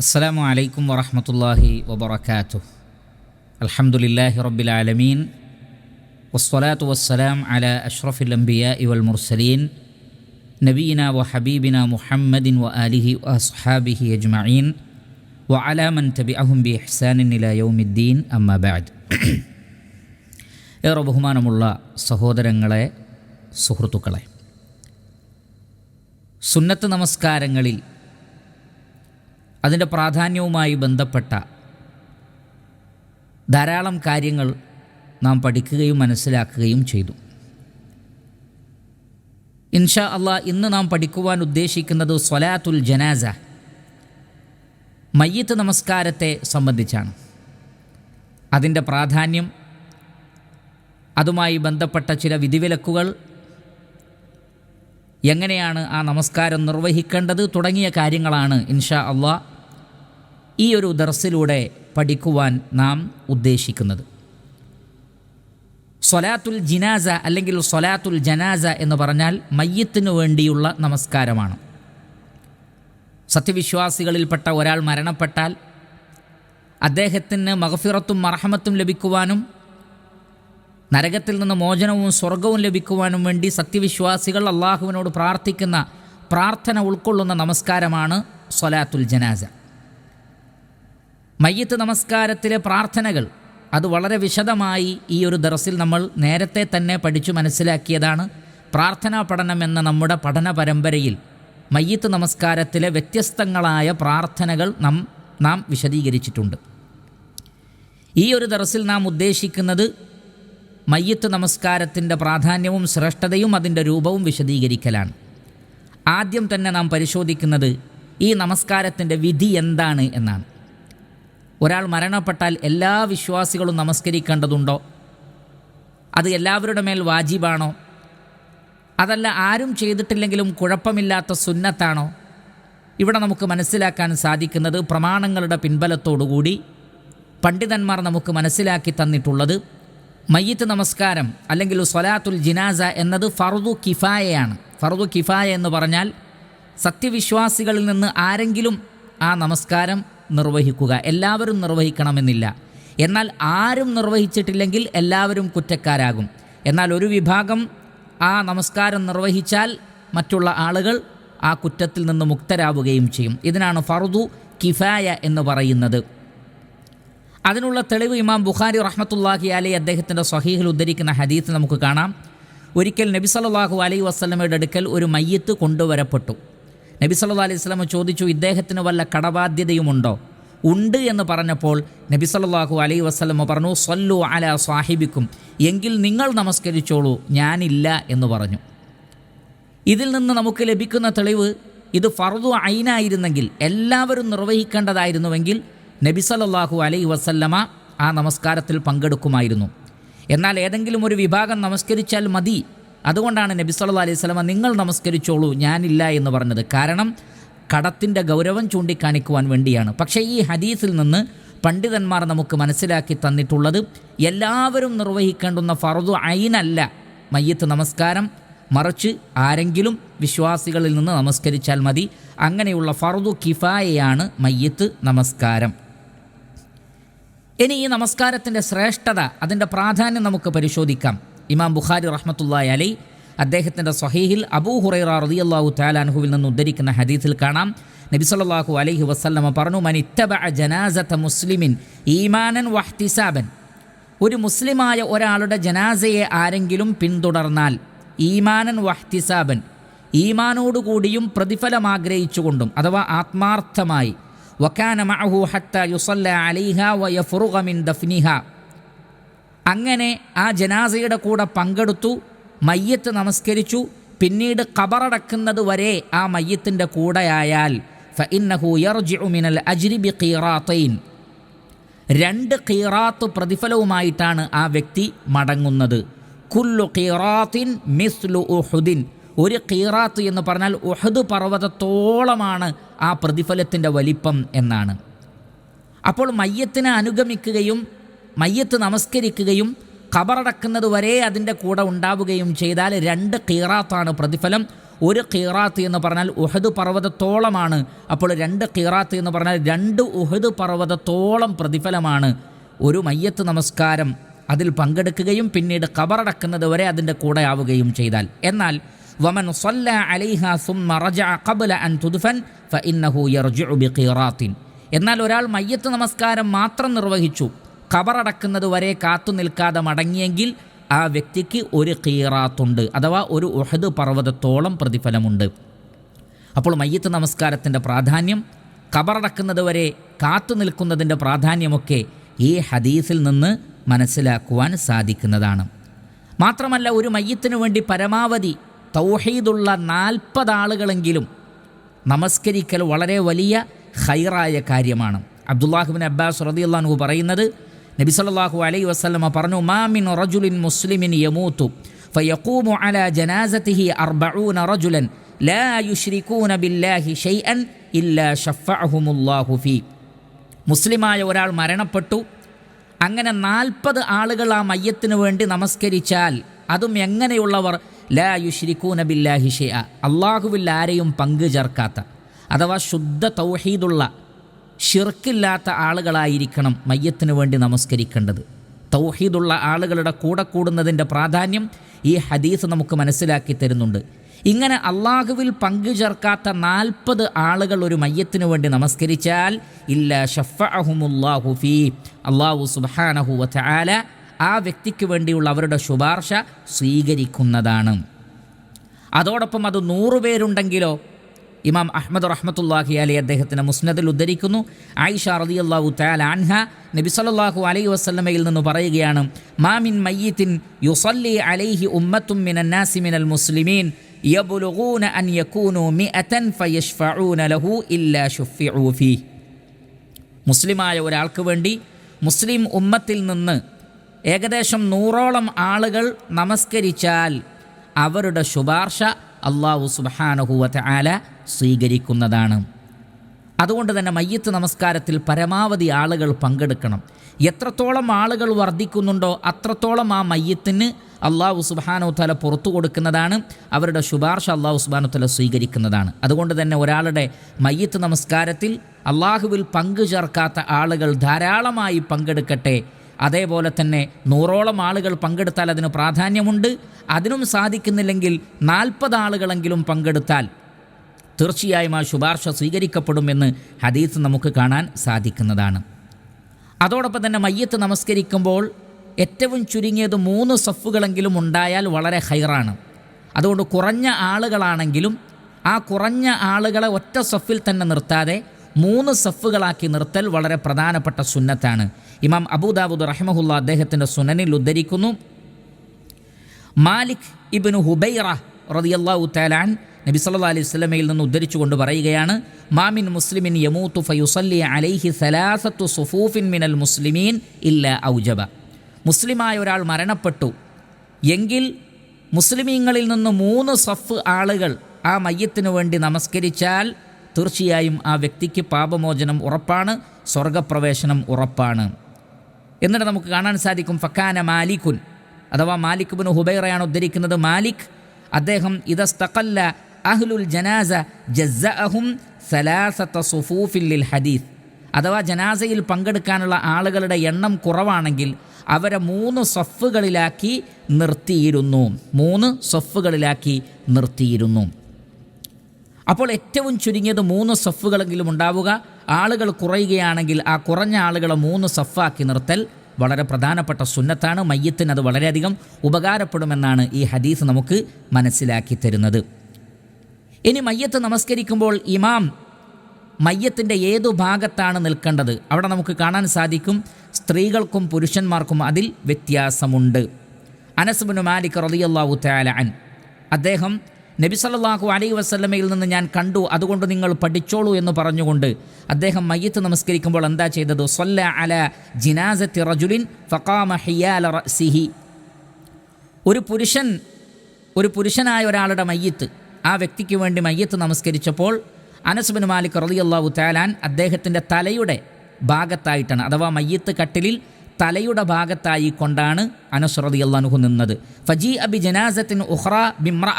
السلام عليكم ورحمة الله وبركاته الحمد لله رب العالمين والصلاة والسلام على أشرف الأنبياء والمرسلين نبينا وحبيبنا محمد وآله وأصحابه أجمعين وعلى من تبعهم بإحسان إلى يوم الدين أما بعد ഏറെ ബഹുമാനമുള്ള സഹോദരങ്ങളെ സുഹൃത്തുക്കളെ സുന്നത്ത് നമസ്കാരങ്ങളിൽ അതിന്റെ പ്രാധാന്യവുമായി ബന്ധപ്പെട്ട ധാരാളം കാര്യങ്ങൾ നാം പഠിക്കുകയും മനസ്സിലാക്കുകയും ചെയ്തു. ഇൻഷാ അള്ളാ ഇന്ന് നാം പഠിക്കുവാൻ ഉദ്ദേശിക്കുന്നത് സ്വലാത്തുൽ ജനാസ മയ്യത്ത് നമസ്കാരത്തെ സംബന്ധിച്ചാണ്. അതിന്റെ പ്രാധാന്യം അതുമായി ബന്ധപ്പെട്ട ചില വിധിവിലക്കുകൾ എങ്ങനെയാണ് ആ നമസ്കാരം നിർവഹിക്കേണ്ടത് തുടങ്ങിയ കാര്യങ്ങളാണ് ഇൻഷാ അള്ളാ ഈ ഒരു ദർസിലൂടെ പഠിക്കുവാൻ നാം ഉദ്ദേശിക്കുന്നത്. സൊലാത്തുൽ ജിനാസ അല്ലെങ്കിൽ സൊലാത്തുൽ ജനാസ എന്ന് പറഞ്ഞാൽ മയ്യത്തിനു വേണ്ടിയുള്ള നമസ്കാരമാണ്. സത്യവിശ്വാസികളിൽപ്പെട്ട ഒരാൾ മരണപ്പെട്ടാൽ അദ്ദേഹത്തിന് മഹഫിറത്തും മർഹമത്തും ലഭിക്കുവാനും നരകത്തിൽ നിന്ന് മോചനവും സ്വർഗവും ലഭിക്കുവാനും വേണ്ടി സത്യവിശ്വാസികൾ അള്ളാഹുവിനോട് പ്രാർത്ഥിക്കുന്ന പ്രാർത്ഥന ഉൾക്കൊള്ളുന്ന നമസ്കാരമാണ് സൊലാത്തുൽ ജനാസ. മയ്യത്ത് നമസ്കാരത്തിലെ പ്രാർത്ഥനകൾ. അത് വളരെ വിശദമായി ഈ ഒരു ദറസിൽ നമ്മൾ നേരത്തെ തന്നെ പഠിച്ചു മനസ്സിലാക്കിയതാണ്. പ്രാർത്ഥനാ പഠനം എന്ന നമ്മുടെ പഠന പരമ്പരയിൽ മയ്യത്ത് നമസ്കാരത്തിലെ വ്യത്യസ്തങ്ങളായ പ്രാർത്ഥനകൾ നാം നാം വിശദീകരിച്ചിട്ടുണ്ട്. ഈ ഒരു ദറസിൽ നാം ഉദ്ദേശിക്കുന്നത് മയ്യത്ത് നമസ്കാരത്തിന്റെ പ്രാധാന്യവും ശ്രേഷ്ഠതയും അതിന്റെ രൂപവും വിശദീകരിക്കലാണ്. ആദ്യം തന്നെ നാം പരിശോധിക്കുന്നത് ഈ നമസ്കാരത്തിന്റെ വിധി എന്താണ് എന്നാണ്. ഒരാൾ മരണപ്പെട്ടാൽ എല്ലാ വിശ്വാസികളും നമസ്കരിക്കേണ്ടതുണ്ടോ? അത് എല്ലാവരുടെ മേൽ വാജിബാണോ? അതല്ല ആരും ചെയ്തിട്ടില്ലെങ്കിലും കുഴപ്പമില്ലാത്ത സുന്നത്താണോ? ഇവിടെ നമുക്ക് മനസ്സിലാക്കാൻ സാധിക്കുന്നത് പ്രമാണങ്ങളുടെ പിൻബലത്തോടുകൂടി പണ്ഡിതന്മാർ നമുക്ക് മനസ്സിലാക്കി തന്നിട്ടുള്ളത് മയ്യത്ത് നമസ്കാരം അല്ലെങ്കിൽ സ്വലാത്തുൽ ജിനാസ എന്നത് ഫറുദു കിഫായയാണ്. ഫറുദു കിഫായ എന്ന് പറഞ്ഞാൽ സത്യവിശ്വാസികളിൽ നിന്ന് ആരെങ്കിലും ആ നമസ്കാരം നിർവഹിക്കുക. എല്ലാവരും നിർവഹിക്കണമെന്നില്ല. എന്നാൽ ആരും നിർവഹിച്ചിട്ടില്ലെങ്കിൽ എല്ലാവരും കുറ്റക്കാരാകും. എന്നാൽ ഒരു വിഭാഗം ആ നമസ്കാരം നിർവഹിച്ചാൽ മറ്റുള്ള ആളുകൾ ആ കുറ്റത്തിൽ നിന്ന് മുക്തരാവുകയും ചെയ്യും. ഇതിനാണ് ഫറുദു കിഫായ എന്ന് പറയുന്നത്. അതിനുള്ള തെളിവ് ഇമാം ബുഖാരി റഹ്മത്തുല്ലാഹി അലി അദ്ദേഹത്തിന്റെ സ്വഹീഹിൽ ഉദ്ധരിക്കുന്ന ഹദീത്ത് നമുക്ക് കാണാം. ഒരിക്കൽ നബി സല്ലാഹു അലൈ വസ്ലമയുടെ അടുക്കൽ ഒരു മയ്യത്ത് കൊണ്ടുവരപ്പെട്ടു. നബി സല്ലാ അലൈഹി സ്വലമ ചോദിച്ചു ഇദ്ദേഹത്തിന് വല്ല കടബാധ്യതയുമുണ്ടോ? ഉണ്ട് എന്ന് പറഞ്ഞപ്പോൾ നബി സല്ലാഹു അലൈ വസ്ലമ പറഞ്ഞു സല്ലു അല സാഹിബിക്കും. എങ്കിൽ നിങ്ങൾ നമസ്കരിച്ചോളൂ ഞാനില്ല എന്ന് പറഞ്ഞു. ഇതിൽ നിന്ന് നമുക്ക് ലഭിക്കുന്ന തെളിവ് ഇത് ഫർദു ഐനായിരുന്നെങ്കിൽ എല്ലാവരും നിർവഹിക്കേണ്ടതായിരുന്നുവെങ്കിൽ നബി സല്ലാഹു അലൈഹി വസല്ലമ ആ നമസ്കാരത്തിൽ പങ്കെടുക്കുമായിരുന്നു. എന്നാൽ ഏതെങ്കിലും ഒരു വിഭാഗം നമസ്കരിച്ചാൽ മതി അതുകൊണ്ടാണ് നബി സല്ലാ അലൈഹി സ്വലമ നിങ്ങൾ നമസ്കരിച്ചോളൂ ഞാനില്ല എന്ന് പറഞ്ഞത്. കാരണം കടത്തിന്റെ ഗൗരവം ചൂണ്ടിക്കാണിക്കുവാൻ വേണ്ടിയാണ്. പക്ഷേ ഈ ഹദീസിൽ നിന്ന് പണ്ഡിതന്മാർ നമുക്ക് മനസ്സിലാക്കി തന്നിട്ടുള്ളത് എല്ലാവരും നിർവഹിക്കേണ്ടുന്ന ഫറുദു ഐനല്ല മയ്യത്ത് നമസ്കാരം. മറിച്ച് ആരെങ്കിലും വിശ്വാസികളിൽ നിന്ന് നമസ്കരിച്ചാൽ മതി. അങ്ങനെയുള്ള ഫറുദു കിഫായയാണ് മയ്യത്ത് നമസ്കാരം. ഇനി ഈ നമസ്കാരത്തിന്റെ ശ്രേഷ്ഠത അതിന്റെ പ്രാധാന്യം നമുക്ക് പരിശോധിക്കാം. ഇമാം ബുഖാരി റഹ്മത്തുല്ലായി അലൈ അദ്ദേഹത്തിന്റെ സ്വഹീഹിൽ അബൂ ഹുറൈറ റളിയല്ലാഹു താലാൻഹുവിൽ നിന്ന് ഉദ്ധരിക്കുന്ന ഹദീസിൽ കാണാം. നബി സല്ലാഹു അലൈഹി വസല്ലമ പറഞ്ഞു മനിത്തബ ജനാസത്ത ജനാസത മുസ്ലിമിൻ ഈമാനൻ വഹ്തിസാബൻ. ഒരു മുസ്ലിമായ ഒരാളുടെ ജനാസയെ ആരെങ്കിലും പിന്തുടർന്നാൽ ഈമാനൻ വഹ്തിസാബൻ ഈമാനോടുകൂടിയും പ്രതിഫലം ആഗ്രഹിച്ചുകൊണ്ടും അഥവാ ആത്മാർത്ഥമായി വക്കാന മഅഹു ഹത്ത യുസല്ല അലൈഹ വയ മിൻ ദഫ്നിഹ. അങ്ങനെ ആ ജനാസയുടെ കൂടെ പങ്കെടുത്തു മയ്യത്ത് നമസ്കരിച്ചു. പിന്നീട് കബറടക്കുന്നത് വരെ ആ മയ്യത്തിന്റെ കൂടെയായാൽ ഫഇന്നഹു യർജിഉ മിനൽ അജ്രി ബി ഖീറാത്തൈൻ. രണ്ട് ഖീറാത്ത് പ്രതിഫലവുമായിട്ടാണ് ആ വ്യക്തി മടങ്ങുന്നത്. കുല്ലു ഖീറാത്തിൻ മിസ്ലു ഉഹുദിൻ. ഒരു ഖീറാത്ത് എന്ന് പറഞ്ഞാൽ ഉഹദ് പർവതത്തോളമാണ് ആ പ്രതിഫലത്തിന്റെ വലിപ്പം എന്നാണ്. അപ്പോൾ മയ്യത്തിനെ അനുഗമിക്കുകയും മയ്യത്ത് നമസ്കരിക്കുകയും ഖബറടക്കുന്നത് വരെ അതിന്റെ കൂടെ ഉണ്ടാവുകയും ചെയ്താൽ രണ്ട് കീറാത്താണ് പ്രതിഫലം. ഒരു കീറാത്ത് എന്ന് പറഞ്ഞാൽ ഉഹദ് പർവതത്തോളമാണ്. അപ്പോൾ രണ്ട് കീറാത്ത് എന്ന് പറഞ്ഞാൽ രണ്ട് ഉഹദ് പർവതത്തോളം പ്രതിഫലമാണ്. ഒരു മയ്യത്ത് നമസ്കാരം അതിൽ പങ്കെടുക്കുകയും പിന്നീട് കബറടക്കുന്നത് വരെ അതിന്റെ കൂടെ ആവുകയും ചെയ്താൽ. എന്നാൽ വമൻ സല്ല അലൈഹ ഖബ്ല അൻ എന്നാൽ ഒരാൾ മയ്യത്ത് നമസ്കാരം മാത്രം നിർവഹിച്ചു. ഖബറടക്കുന്നത് വരെ കാത്തു നിൽക്കാതെ മടങ്ങിയെങ്കിൽ ആ വ്യക്തിക്ക് ഒരു കീറാത്തുണ്ട് അഥവാ ഒരു ഉഹദ് പർവതത്തോളം പ്രതിഫലമുണ്ട്. അപ്പോൾ മയ്യത്ത് നമസ്കാരത്തിന്റെ പ്രാധാന്യം കബറടക്കുന്നത് വരെ കാത്തു നിൽക്കുന്നതിന്റെ പ്രാധാന്യമൊക്കെ ഈ ഹദീസിൽ നിന്ന് മനസ്സിലാക്കുവാൻ സാധിക്കുന്നതാണ്. മാത്രമല്ല ഒരു മയ്യത്തിനു വേണ്ടി പരമാവധി തൗഹീദുള്ള നാൽപ്പത് ആളുകളെങ്കിലും നമസ്കരിക്കൽ വളരെ വലിയ ഹൈറായ കാര്യമാണ്. അബ്ദുല്ലാഹുബിൻ അബ്ബാസ് റദിയുള്ള പറയുന്നത് നബി സല്ലല്ലാഹു അലൈഹി വസല്ലമ പറഞ്ഞു മാമിൻ റജുലിൻ മുസ്ലിമിൻ യമൂത്തു ഫയഖൂമു അലാ ജനാസതിഹി അർബഊന റജുലൻ യുശ്രികൂന ബില്ലാഹി ഷൈഅൻ ഇല്ലാ ഷഫഅഹുമുല്ലാഹു ഫീ. മുസ്ലിമായ ഒരാൾ മരണപ്പെട്ടു. അങ്ങനെ നാൽപ്പത് ആളുകൾ ആ മയ്യത്തിനു വേണ്ടി നമസ്കരിച്ചാൽ അതും എങ്ങനെയുള്ളവർ? ലാ ബില്ലാഹി ഷെയ്അ അള്ളാഹുവിൽ ആരെയും പങ്കു ചേർക്കാത്ത അഥവാ ശുദ്ധ തൗഹീദുള്ള ഷിർക്കില്ലാത്ത ആളുകളായിരിക്കണം മയ്യത്തിന് വേണ്ടി നമസ്കരിക്കേണ്ടത്. തൗഹീദുള്ള ആളുകളുടെ കൂടെ കൂടുന്നതിന്റെ പ്രാധാന്യം ഈ ഹദീസ് നമുക്ക് മനസ്സിലാക്കി തരുന്നുണ്ട്. ഇങ്ങനെ അള്ളാഹുവിൽ പങ്കു ചേർക്കാത്ത നാൽപ്പത് ആളുകൾ ഒരു മയ്യത്തിന് വേണ്ടി നമസ്കരിച്ചാൽ ഇല്ല ഷഫഅഹുമുല്ലാഹു ഫീ അള്ളാഹു സുബാനഹു വതആല ആ വ്യക്തിക്ക് വേണ്ടിയുള്ള അവരുടെ ശുപാർശ സ്വീകരിക്കുന്നതാണ്. അതോടൊപ്പം അത് നൂറ് പേരുണ്ടെങ്കിലോ ഇമാം അഹമ്മദ് റഹ്മത്തുല്ലാഹി അലി അദ്ദേഹത്തിന്റെ മുസ്നദിൽ ഉദ്ധരിക്കുന്നു. ആയിഷ റതി അള്ളാഹു ആൻഹ നബി സല്ലല്ലാഹു അലൈഹി വസല്ലമയിൽ നിന്ന് പറയുകയാണ് മാമിൻ മയ്യത്തിൻ യുസല്ലി അലൈഹി ഉമ്മത്തും മിനന്നാസി മിനൽ മുസ്ലിമീൻ യബുലുഗൂന അൻ യകൂനു മിഅതൻ ഫയഷ്ഫഊന ലഹു ഇല്ലാ ശുഫിഉ ഫീ മുസ്ലിമായ ഒരാൾക്ക് വേണ്ടി മുസ്ലിം ഉമ്മത്തിൽ നിന്ന് ഏകദേശം നൂറോളം ആളുകൾ നമസ്കരിച്ചാൽ അവരുടെ ശുപാർശ അള്ളാഹു സുബാനഹുവത്ത് ആല സ്വീകരിക്കുന്നതാണ്. അതുകൊണ്ട് തന്നെ മയ്യത്ത് നമസ്കാരത്തിൽ പരമാവധി ആളുകൾ പങ്കെടുക്കണം. എത്രത്തോളം ആളുകൾ വർദ്ധിക്കുന്നുണ്ടോ അത്രത്തോളം ആ മയ്യത്തിന് അള്ളാഹു സുബാനു തല പുറത്തു കൊടുക്കുന്നതാണ് അവരുടെ ശുപാർശ അള്ളാഹു സുബാനു തല സ്വീകരിക്കുന്നതാണ്. അതുകൊണ്ട് തന്നെ ഒരാളുടെ മയ്യത്ത് നമസ്കാരത്തിൽ അള്ളാഹുവിൽ പങ്കു ചേർക്കാത്ത ആളുകൾ ധാരാളമായി പങ്കെടുക്കട്ടെ. അതേപോലെ തന്നെ നൂറോളം ആളുകൾ പങ്കെടുത്താൽ അതിന് പ്രാധാന്യമുണ്ട്. അതിനും സാധിക്കുന്നില്ലെങ്കിൽ നാൽപ്പത് ആളുകളെങ്കിലും പങ്കെടുത്താൽ തീർച്ചയായും ആ ശുപാർശ സ്വീകരിക്കപ്പെടുമെന്ന് ഹദീസ് നമുക്ക് കാണാൻ സാധിക്കുന്നതാണ്. അതോടൊപ്പം തന്നെ മയ്യത്ത് നമസ്കരിക്കുമ്പോൾ ഏറ്റവും ചുരുങ്ങിയത് മൂന്ന് സഫുകളെങ്കിലും ഉണ്ടായാൽ വളരെ ഹൈറാണ്. അതുകൊണ്ട് കുറഞ്ഞ ആളുകളാണെങ്കിലും ആ കുറഞ്ഞ ആളുകളെ ഒറ്റ സഫിൽ തന്നെ നിർത്താതെ മൂന്ന് സഫുകളാക്കി നിർത്തൽ വളരെ പ്രധാനപ്പെട്ട സുന്നത്താണ്. ഇമാം അബൂദാബുദ് റഹ്മഹുല്ല അദ്ദേഹത്തിന്റെ സുനനിൽ ഉദ്ധരിക്കുന്നു. മാലിക് ഇബ്നു ഹുബൈറ റളിയല്ലാഹു തആലാൻ നബി സല്ലാ അലൈഹി സ്വലമയിൽ നിന്ന് ഉദ്ധരിച്ചുകൊണ്ട് പറയുകയാണ് മാമിൻ മുസ്ലിമിൻ യമൂത്തു ഫയുസല്ലി അലൈഹി സലാസത്തു സുഫൂഫിൻ മിനൽ മുസ്ലിമീൻ ഇല്ല ഔജബ. മുസ്ലിമായ ഒരാൾ മരണപ്പെട്ടു. എങ്കിൽ മുസ്ലിമീങ്ങളിൽ നിന്ന് മൂന്ന് സഫ് ആളുകൾ ആ മയ്യത്തിനു വേണ്ടി നമസ്കരിച്ചാൽ തീർച്ചയായും ആ വ്യക്തിക്ക് പാപമോചനം ഉറപ്പാണ് സ്വർഗപ്രവേശനം ഉറപ്പാണ്. എന്നിട്ട് നമുക്ക് കാണാൻ സാധിക്കും ഫക്കാന മാലിക്കുൻ അഥവാ മാലിക് ബിൻ ഹുബൈറയാണ് ഉദ്ധരിക്കുന്നത്. മാലിക് അദ്ദേഹം ഇതസ്തഖല്ല അഹ്ലുൽ ജനാസ ജസ്സഅഹും സലാസത്ത സുഫൂഫിൽ ലിൽ ഹദീസ്. അഥവാ ജനാസയിൽ പങ്കെടുക്കാനുള്ള ആളുകളുടെ എണ്ണം കുറവാണെങ്കിൽ അവരെ മൂന്ന് സഫുകളിലാക്കി നിർത്തിയിരുന്നു. മൂന്ന് സഫുകളിലാക്കി നിർത്തിയിരുന്നു. അപ്പോൾ ഏറ്റവും ചുരുങ്ങിയത് മൂന്ന് സഫുകളെങ്കിലും ഉണ്ടാവുക. ആളുകൾ കുറയുകയാണെങ്കിൽ ആ കുറഞ്ഞ ആളുകളെ മൂന്ന് സഫാക്കി നിർത്തൽ വളരെ പ്രധാനപ്പെട്ട സുന്നത്താണ്. മയ്യത്തിന് അത് വളരെയധികം ഉപകാരപ്പെടുമെന്നാണ് ഈ ഹദീസ് നമുക്ക് മനസ്സിലാക്കി തരുന്നത്. ഇനി മയ്യത്ത് നമസ്കരിക്കുമ്പോൾ ഇമാം മയ്യത്തിന്റെ ഏതു ഭാഗത്താണ് നിൽക്കേണ്ടത്? അവിടെ നമുക്ക് കാണാൻ സാധിക്കും സ്ത്രീകൾക്കും പുരുഷന്മാർക്കും അതിൽ വ്യത്യാസമുണ്ട്. അനസ്ബിന് മാലിക് റളിയല്ലാഹു തആല അൻ. അദ്ദേഹം നബി സല്ലല്ലാഹു അലൈഹി വസല്ലമയിൽ നിന്ന് ഞാൻ കണ്ടു അതുകൊണ്ട് നിങ്ങൾ പഠിച്ചോളൂ എന്ന് പറഞ്ഞുകൊണ്ട് അദ്ദേഹം മയ്യത്ത് നമസ്കരിക്കുമ്പോൾ എന്താ ചെയ്തത്? സൊല്ല അല ജിനാസത്തി റജുലിൻ ഫഖാമ ഹിയാല സിഹി ഒരു പുരുഷൻ ഒരു പുരുഷനായ ഒരാളുടെ മയ്യത്ത് ആ വ്യക്തിക്ക് വേണ്ടി മയ്യത്ത് നമസ്കരിച്ചപ്പോൾ അനസ്ബിൻ മാലിക് റളിയല്ലാഹു തആലാൻ അദ്ദേഹത്തിന്റെ തലയുടെ ഭാഗത്തായിട്ടാണ് അഥവാ മയ്യത്ത് കട്ടിലിൽ തലയുടെ ഭാഗത്തായി കൊണ്ടാണ് അനസ് റളിയല്ലാഹു നിന്നത്. ഫജി അബി ജനാസത്തിൻ ഉഹ്റ ബിമ്ര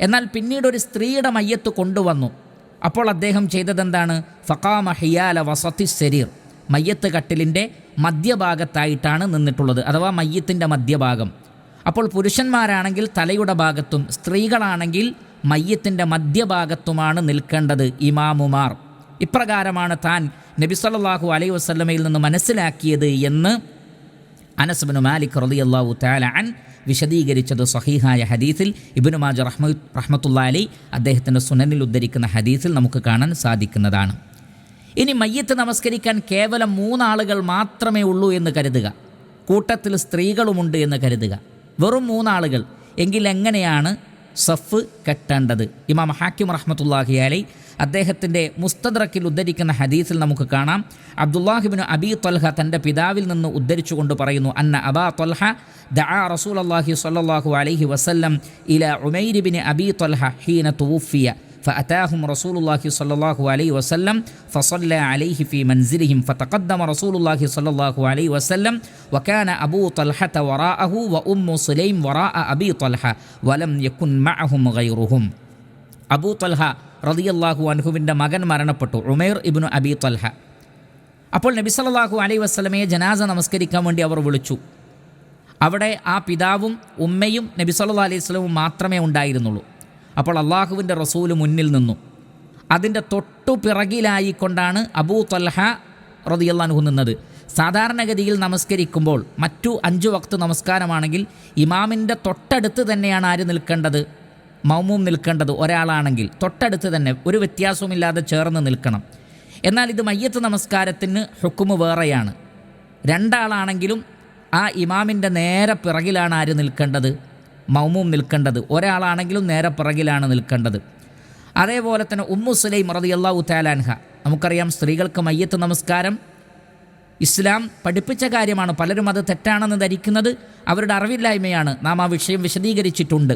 എന്നാൽ പിന്നീട് ഒരു സ്ത്രീയുടെ മയ്യത്ത് കൊണ്ടുവന്നു. അപ്പോൾ അദ്ദേഹം ചെയ്തതെന്താണ്? ഫക്കാമ ഹിയാല വസത്തി ശരീർ മയ്യത്ത് കട്ടിലിന്റെ മധ്യഭാഗത്തായിട്ടാണ് നിന്നിട്ടുള്ളത് അഥവാ മയ്യത്തിന്റെ മധ്യഭാഗം. അപ്പോൾ പുരുഷന്മാരാണെങ്കിൽ തലയുടെ ഭാഗത്തും സ്ത്രീകളാണെങ്കിൽ മയ്യത്തിന്റെ മധ്യഭാഗത്തുമാണ് നിൽക്കേണ്ടത് ഇമാമുമാർ. ഇപ്രകാരമാണ് താൻ നബി സല്ലല്ലാഹു അലൈഹി വസ്ലമയിൽ നിന്ന് മനസ്സിലാക്കിയത് എന്ന് അനസ്ബിന് മാലിക് റളിയല്ലാഹു തആല അൻ വിശദീകരിച്ചത് സഹീഹായ ഹദീസിൽ. ഇബിനു മാജ റഹ്മ റഹ്മത്തുള്ള അലി അദ്ദേഹത്തിന്റെ സുനനിൽ ഉദ്ധരിക്കുന്ന ഹദീസിൽ നമുക്ക് കാണാൻ സാധിക്കുന്നതാണ്. ഇനി മയ്യത്ത് നമസ്കരിക്കാൻ കേവലം മൂന്നാളുകൾ മാത്രമേ ഉള്ളൂ എന്ന് കരുതുക. കൂട്ടത്തിൽ സ്ത്രീകളുമുണ്ട് എന്ന് കരുതുക. വെറും മൂന്നാളുകൾ. എങ്കിൽ എങ്ങനെയാണ് സഫ് കെട്ടേണ്ടത്. ഇമാം ഹാക്കിം റഹ്മത്തുല്ലാഹി അലൈ അദ്ദേഹത്തിന്റെ മുസ്തദ്രക്കിൽ ഉദ്ധരിക്കുന്ന ഹദീസിൽ നമുക്ക് കാണാം. അബ്ദുല്ലാഹിബിന് അബി ത്വൽഹ തന്റെ പിതാവിൽ നിന്ന് ഉദ്ധരിച്ചുകൊണ്ട് പറയുന്നു അന്ന അബാ ത്വൽഹ ദആ റസൂൽ അള്ളാഹി സ്വല്ലല്ലാഹു അലൈഹി വസല്ലം ഇല ഉമൈരിബിന് അബി ത്വൽഹ ഹീന തുവുഫിയ. فأتاهم رسول الله صلى الله عليه وسلم فصلى عليه في منزلهم فتقدم رسول الله صلى الله عليه وسلم وكان أبو طلحة وراءه وأم سليم وراء أبي طلحة ولم يكن معهم غيرهم അബൂ ത്വൽഹ റളിയല്ലാഹു അൻഹുവിൻ്റെ മകൻ മരണപ്പെട്ടു ഉമേർ ഇബ്നു അബി ത്വൽഹ അപ്പോൾ നബി സല്ലല്ലാഹു അലൈഹി വസ്ലമയെ ജനാസ നമസ്കരിക്കാൻ വേണ്ടി അവർ വിളിച്ചു അവിടെ ആ പിതാവും ഉമ്മയും നബി സല്ലല്ലാഹു അലൈഹി വസല്ലമും മാത്രമേ ഉണ്ടായിരുന്നുള്ളൂ അപ്പോൾ അള്ളാഹുവിന്റെ റസൂൽ മുന്നിൽ നിന്നു. അതിന്റെ തൊട്ടു പിറകിലായിക്കൊണ്ടാണ് അബൂ തൽഹ റളിയല്ലാഹു നിന്നത്. സാധാരണഗതിയിൽ നമസ്കരിക്കുമ്പോൾ മറ്റു അഞ്ചു വക്ത് നമസ്കാരമാണെങ്കിൽ ഇമാമിന്റെ തൊട്ടടുത്ത് തന്നെയാണ് ആര് നിൽക്കേണ്ടത്? മൗമും നിൽക്കേണ്ടത് ഒരാളാണെങ്കിൽ തൊട്ടടുത്ത് തന്നെ ഒരു വ്യത്യാസവുമില്ലാതെ ചേർന്ന് നിൽക്കണം. എന്നാൽ ഇത് മയ്യത്ത് നമസ്കാരത്തിന് ഹുക്കുമ് വേറെയാണ്. രണ്ടാളാണെങ്കിലും ആ ഇമാമിന്റെ നേരെ പിറകിലാണ് ആര് നിൽക്കേണ്ടത്? മൗമൂം നിൽക്കേണ്ടത്. ഒരാളാണെങ്കിലും നേരെ പിറകിലാണ് നിൽക്കേണ്ടത്. അതേപോലെ തന്നെ ഉമ്മു സുലൈം അള്ളാഹു താലാൻഹ നമുക്കറിയാം സ്ത്രീകൾക്ക് മയ്യത്ത് നമസ്കാരം ഇസ്ലാം പഠിപ്പിച്ച കാര്യമാണ്. പലരും അത് തെറ്റാണെന്ന് ധരിക്കുന്നത് അവരുടെ അറിവില്ലായ്മയാണ്. നാം ആ വിഷയം വിശദീകരിച്ചിട്ടുണ്ട്.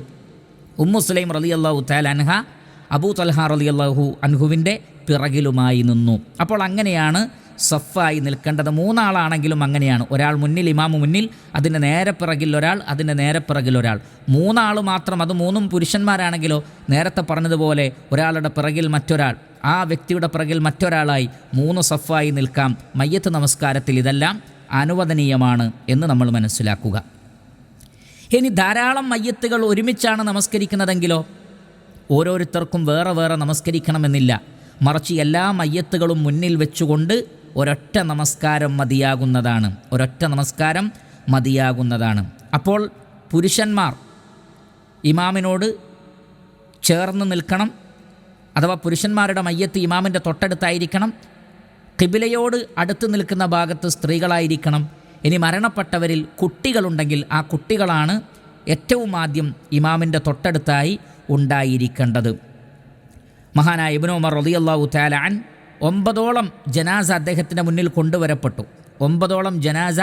ഉമ്മു സുലൈം റലി അള്ളാഹു താലൻഹ അബൂ തൽഹ അള്ളാഹു അൻഹുവിന്റെ പിറകിലുമായി നിന്നു. അപ്പോൾ അങ്ങനെയാണ് സഫായി നിൽക്കേണ്ടത് മൂന്നാളാണെങ്കിലും അങ്ങനെയാണ്. ഒരാൾ മുന്നിൽ ഇമാമു മുന്നിൽ അതിന്റെ നേരെ പിറകിൽ ഒരാൾ അതിന്റെ നേരെ പിറകിൽ ഒരാൾ. മൂന്നാൾ മാത്രം അത് മൂന്നും പുരുഷന്മാരാണെങ്കിലോ നേരത്തെ പറഞ്ഞതുപോലെ ഒരാളുടെ പിറകിൽ മറ്റൊരാൾ ആ വ്യക്തിയുടെ പിറകിൽ മറ്റൊരാളായി മൂന്ന് സഫായി നിൽക്കാം. മയ്യത്ത് നമസ്കാരത്തിൽ ഇതെല്ലാം അനുവദനീയമാണ് എന്ന് നമ്മൾ മനസ്സിലാക്കുക. ഇനി ധാരാളം മയ്യത്തുകൾ ഒരുമിച്ചാണ് നമസ്കരിക്കുന്നതെങ്കിലോ ഓരോരുത്തർക്കും വേറെ വേറെ നമസ്കരിക്കണമെന്നില്ല. മറിച്ച് എല്ലാ മയ്യത്തുകളും മുന്നിൽ വെച്ചുകൊണ്ട് ഒരൊറ്റ നമസ്കാരം മതിയാകുന്നതാണ്. ഒരൊറ്റ നമസ്കാരം മതിയാകുന്നതാണ്. അപ്പോൾ പുരുഷന്മാർ ഇമാമിനോട് ചേർന്ന് നിൽക്കണം. അഥവാ പുരുഷന്മാരുടെ മയ്യത്ത് ഇമാമിന്റെ തൊട്ടടുത്തായിരിക്കണം. കിബിലയോട് അടുത്ത് നിൽക്കുന്ന ഭാഗത്ത് സ്ത്രീകളായിരിക്കണം. ഇനി മരണപ്പെട്ടവരിൽ കുട്ടികളുണ്ടെങ്കിൽ ആ കുട്ടികളാണ് ഏറ്റവും ആദ്യം ഇമാമിന്റെ തൊട്ടടുത്തായി ഉണ്ടായിരിക്കേണ്ടത്. മഹാനായ ഇബിനോമർ തആല അൻ ഒമ്പതോളം ജനാസ അദ്ദേഹത്തിന്റെ മുന്നിൽ കൊണ്ടുവരപ്പെട്ടു. ഒമ്പതോളം ജനാസ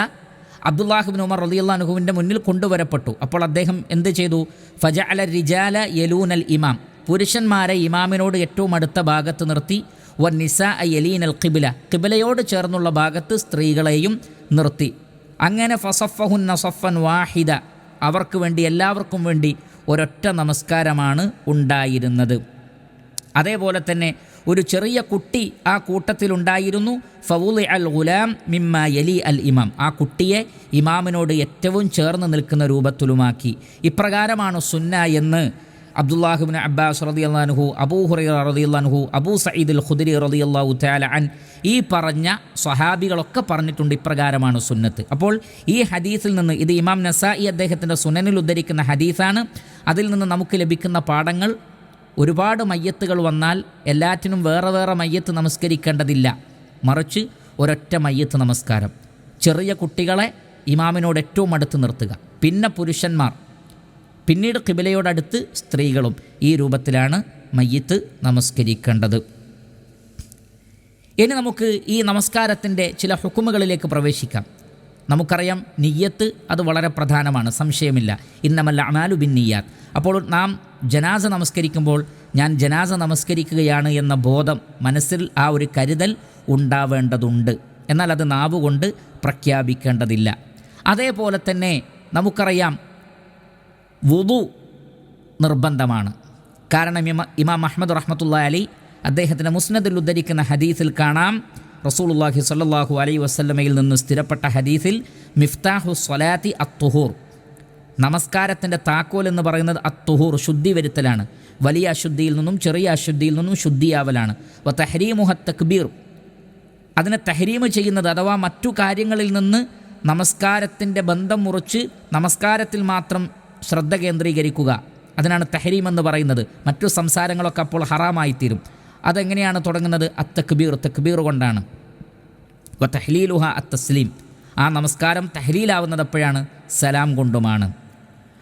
അബ്ദുല്ലാഹിബിൻ ഉമർ റളിയല്ലാഹുവിന്റെ മുന്നിൽ കൊണ്ടുവരപ്പെട്ടു. അപ്പോൾ അദ്ദേഹം എന്ത് ചെയ്തു? ഫജ അല റിജാല യലൂനൽ ഇമാം. പുരുഷന്മാരെ ഇമാമിനോട് ഏറ്റവും അടുത്ത ഭാഗത്ത് നിർത്തി. വ നിസ യലീൻ അൽ കിബില കിബിലയോട് ചേർന്നുള്ള ഭാഗത്ത് സ്ത്രീകളെയും നിർത്തി. അങ്ങനെ ഫസഫഹുൻ നസഫൻ വാഹിദ. അവർക്ക് വേണ്ടി എല്ലാവർക്കും വേണ്ടി ഒരൊറ്റ നമസ്കാരമാണ് ഉണ്ടായിരുന്നത്. അതേപോലെ തന്നെ ഒരു ചെറിയ കുട്ടി ആ കൂട്ടത്തിലുണ്ടായിരുന്നു. ഫവുലി അൽ ഗുലാം മിമ്മ യലി അൽ ഇമാം. ആ കുട്ടിയെ ഇമാമിനോട് ഏറ്റവും ചേർന്ന് നിൽക്കുന്ന രൂപത്തിലുമാക്കി. ഇപ്രകാരമാണ് സുന്ന എന്ന് അബ്ദുല്ലാഹിബിൻ അബ്ബാസ് റതി അള്ളാൻഹു അബൂ ഹുറൈ റതി അള്ളാൻഹു അബൂ സയ്യിദുൽ ഖുദരി റതി അള്ളാഹു അൻ ഈ പറഞ്ഞ സ്വഹാബികളൊക്കെ പറഞ്ഞിട്ടുണ്ട് ഇപ്രകാരമാണ് സുന്നത്ത്. അപ്പോൾ ഈ ഹദീസിൽ നിന്ന് ഇത് ഇമാം നസായി അദ്ദേഹത്തിന്റെ സുനനിൽ ഉദ്ധരിക്കുന്ന ഹദീസാണ്. അതിൽ നിന്ന് നമുക്ക് ലഭിക്കുന്ന പാഠങ്ങൾ ഒരുപാട് മയ്യത്തുകൾ വന്നാൽ എല്ലാറ്റിനും വേറെ വേറെ മയ്യത്ത് നമസ്കരിക്കേണ്ടതില്ല. മറിച്ച് ഒരൊറ്റ മയ്യത്ത് നമസ്കാരം. ചെറിയ കുട്ടികളെ ഇമാമിനോട് ഏറ്റവും അടുത്ത് നിർത്തുക. പിന്നെ പുരുഷന്മാർ. പിന്നീട് കിബിലയോടടുത്ത് സ്ത്രീകളും ഈ രൂപത്തിലാണ് മയ്യത്ത് നമസ്കരിക്കേണ്ടത്. ഇനി നമുക്ക് ഈ നമസ്കാരത്തിന്റെ ചില ഹുക്കുമുകളിലേക്ക് പ്രവേശിക്കാം. നമുക്കറിയാം നിയ്യത്ത് അത് വളരെ പ്രധാനമാണ് സംശയമില്ല. ഇന്നമല്ല അമാലു ബിൻ നിയ്യാത്ത്. അപ്പോൾ നാം ജനാസ നമസ്കരിക്കുമ്പോൾ ഞാൻ ജനാസ നമസ്കരിക്കുകയാണ് എന്ന ബോധം മനസ്സിൽ ആ ഒരു കരുതൽ ഉണ്ടാവേണ്ടതുണ്ട്. എന്നാൽ അത് നാവുകൊണ്ട് പ്രഖ്യാപിക്കേണ്ടതില്ല. അതേപോലെ തന്നെ നമുക്കറിയാം വുതു നിർബന്ധമാണ്. കാരണം ഇമ അഹമ്മദ് റഹ്മത്തുള്ള അലി അദ്ദേഹത്തിന്റെ മുസ്നദിൽ ഉദ്ധരിക്കുന്ന ഹദീസിൽ കാണാം റസൂലുള്ളാഹി സ്വല്ലല്ലാഹു അലൈ വസ്ലമയിൽ നിന്ന് സ്ഥിരപ്പെട്ട ഹദീസിൽ മിഫ്താഹു സ്വലാത്തി അത്തുഹൂർ. നമസ്കാരത്തിന്റെ താക്കോൽ എന്ന് പറയുന്നത് അത്തുഹൂർ ശുദ്ധി വരുത്തലാണ് വലിയ അശുദ്ധിയിൽ നിന്നും ചെറിയ അശുദ്ധിയിൽ നിന്നും ശുദ്ധിയാവലാണ്. വ തഹരീമുഹ തക്ബീർ. അതിനെ തഹരീമ് ചെയ്യുന്നത് അഥവാ മറ്റു കാര്യങ്ങളിൽ നിന്ന് നമസ്കാരത്തിന്റെ ബന്ധം മുറിച്ച് നമസ്കാരത്തിൽ മാത്രം ശ്രദ്ധ കേന്ദ്രീകരിക്കുക. അതിനാണ് തഹരീം എന്ന് പറയുന്നത്. മറ്റു സംസാരങ്ങളൊക്കെ അപ്പോൾ ഹറാമായിത്തീരും. അതെങ്ങനെയാണ് തുടങ്ങുന്നത്? അത്തക്ബീർ തക്ബീർ കൊണ്ടാണ്. തഹ്ലീലുഹ അത്തസ്ലീം. ആ നമസ്കാരം തഹ്ലീലാവുന്നത് എപ്പോഴാണ്? സലാം കൊണ്ടുമാണ്.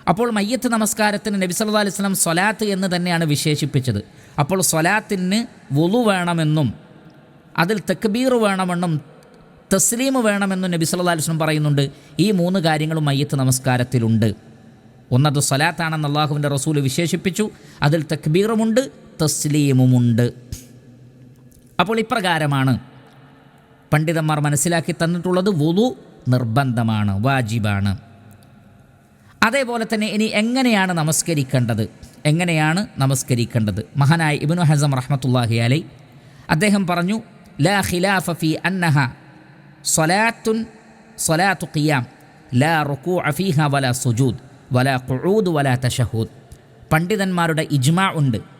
അപ്പോൾ മയ്യത്ത് നമസ്കാരത്തിന് നബി സല്ലാ അലൈഹി വസല്ലം സ്വലാത്ത് എന്ന് തന്നെയാണ് വിശേഷിപ്പിച്ചത്. അപ്പോൾ സ്വലാത്തിന് വുളു വേണമെന്നും അതിൽ തക്ബീർ വേണമെന്നും തസ്ലീം വേണമെന്നും നബി സല്ലാ അലൈഹി വസല്ലം പറയുന്നുണ്ട്. ഈ മൂന്ന് കാര്യങ്ങളും മയ്യത്ത് നമസ്കാരത്തിലുണ്ട്. ഒന്നത് സ്വലാത്താണെന്ന് അള്ളാഹുവിന്റെ റസൂൽ വിശേഷിപ്പിച്ചു. അതിൽ തക്ബീറുമുണ്ട് തസ്ലീമുമുണ്ട്. അപ്പോൾ ഇപ്രകാരമാണ്. പണ്ഡിതന്മാർ മനസ്സിലാക്കി തന്നിട്ടുള്ളത് വുളു നിർബന്ധമാണ് വാജിബാണ്. അതേപോലെ തന്നെ ഇനി എങ്ങനെയാണ് നമസ്കരിക്കേണ്ടത്? എങ്ങനെയാണ് നമസ്കരിക്കേണ്ടത്? മഹാനായ ഇബ്നു ഹസം റഹ്മത്തുല്ലാഹി അലൈ അദ്ദേഹം പറഞ്ഞു ലാ ഖിലാഫ ഫി അന്നഹ സ്വലാത്തുൻ സ്വലാത്തു ഖിയാം ലാ റുക്കു അഫീഹ വല സുജൂദ് വല ഖുഊദ് വല തഷഹൂദ് പണ്ഡിതന്മാരുടെ ഇജ്മാ ഉണ്ട്.